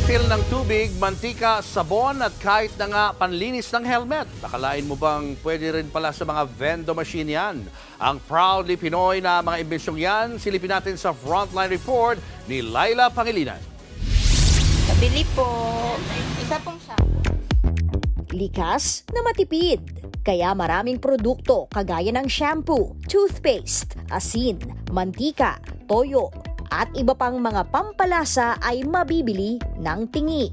refill ng tubig, mantika, sabon at kahit na nga panlinis ng helmet. Nakalain mo bang pwede rin pala sa mga vendo machine yan? Ang proudly Pinoy na mga imbensyong yan, silipin natin sa Frontline Report ni Laila Pangilinan. Kabili po. Isa pong shampoo. Likas na matipid. Kaya maraming produkto kagaya ng shampoo, toothpaste, asin, mantika, toyo, at iba pang mga pampalasa ay mabibili ng tingi.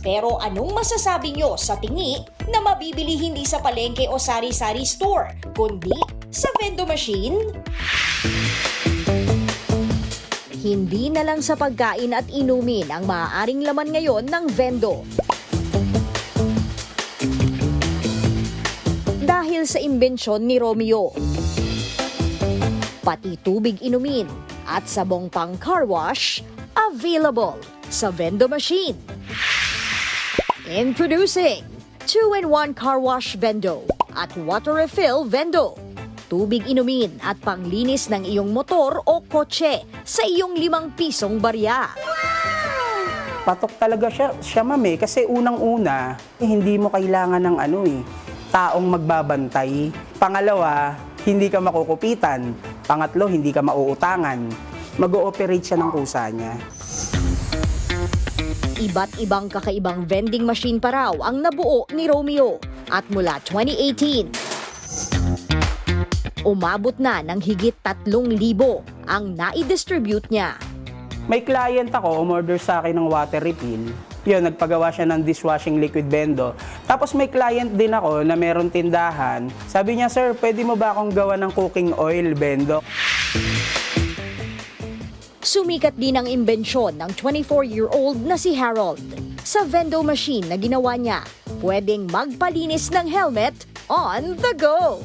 Pero anong masasabi nyo sa tingi na mabibili hindi sa palengke o sari-sari store, kundi sa vendo machine? Hindi na lang sa pagkain at inumin ang maaaring laman ngayon ng vendo. Dahil sa imbensyon ni Romeo. Pati tubig inumin at sabong pang car wash available sa vendo machine. Introducing 2-in-1 car wash vendo at water refill vendo. Tubig inumin at panglinis ng iyong motor o kotse sa iyong limang pisong barya. patok talaga siya, siya ma'am eh. Kasi unang-una, eh, hindi mo kailangan ng ano eh, taong magbabantay. Pangalawa, hindi ka makukupitan. Pangatlo, hindi ka mauutangan. Mag-ooperate siya ng kusa niya. Iba't ibang kakaibang vending machine pa raw ang nabuo ni Romeo at mula 2018. Umabot na ng higit 3,000 ang nai-distribute niya. May client ako, umorder sa akin ng water refill. Yun, nagpagawa siya ng dishwashing liquid bendo. Tapos may client din ako na meron tindahan. Sabi niya, sir, pwede mo ba akong gawa ng cooking oil bendo? Sumikat din ang imbensyon ng 24-year-old na si Harold. Sa vendo machine na ginawa niya, pwedeng magpalinis ng helmet on the go.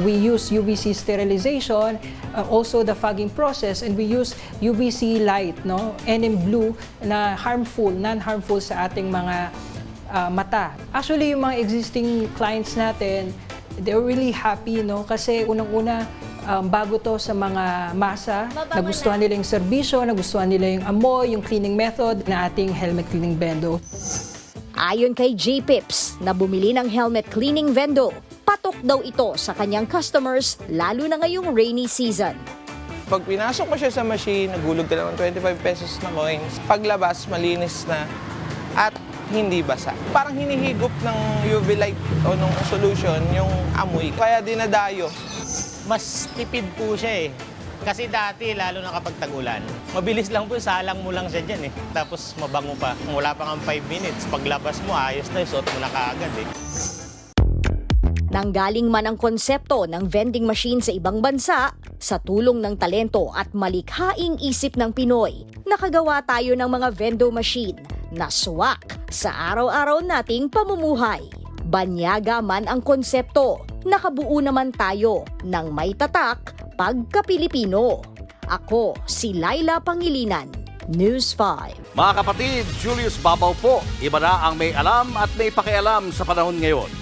We use UVC sterilization, uh, also the fogging process, and we use UVC light, no, NM blue na harmful, non-harmful sa ating mga uh, mata. Actually, yung mga existing clients natin, they're really happy, no, kasi unang-una, um, bago to sa mga masa, nagustuhan nila yung serbisyo, nagustuhan nila yung amoy, yung cleaning method na ating helmet cleaning bendo. Ayon kay J-Pips na bumili ng helmet cleaning vendo, patok daw ito sa kanyang customers lalo na ngayong rainy season. Pag pinasok mo siya sa machine, nagulog ka naman 25 pesos na coins. Paglabas, malinis na at hindi basa. Parang hinihigop ng UV light o ng solution yung amoy. Kaya dinadayo. mas tipid po siya eh. Kasi dati, lalo na kapag tag-ulan, mabilis lang po, salang mo lang siya dyan eh. Tapos mabango pa. Kung wala pa nga 5 minutes, paglabas mo, ayos na, suot mo na kaagad eh. Nanggaling man ang konsepto ng vending machine sa ibang bansa, sa tulong ng talento at malikhaing isip ng Pinoy, nakagawa tayo ng mga vendo machine na swak sa araw-araw nating pamumuhay. Banyaga man ang konsepto, nakabuo naman tayo ng may tatak pagka-Pilipino. Ako si Laila Pangilinan, News 5. Mga kapatid, Julius Babaw po. Iba na ang may alam at may pakialam sa panahon ngayon.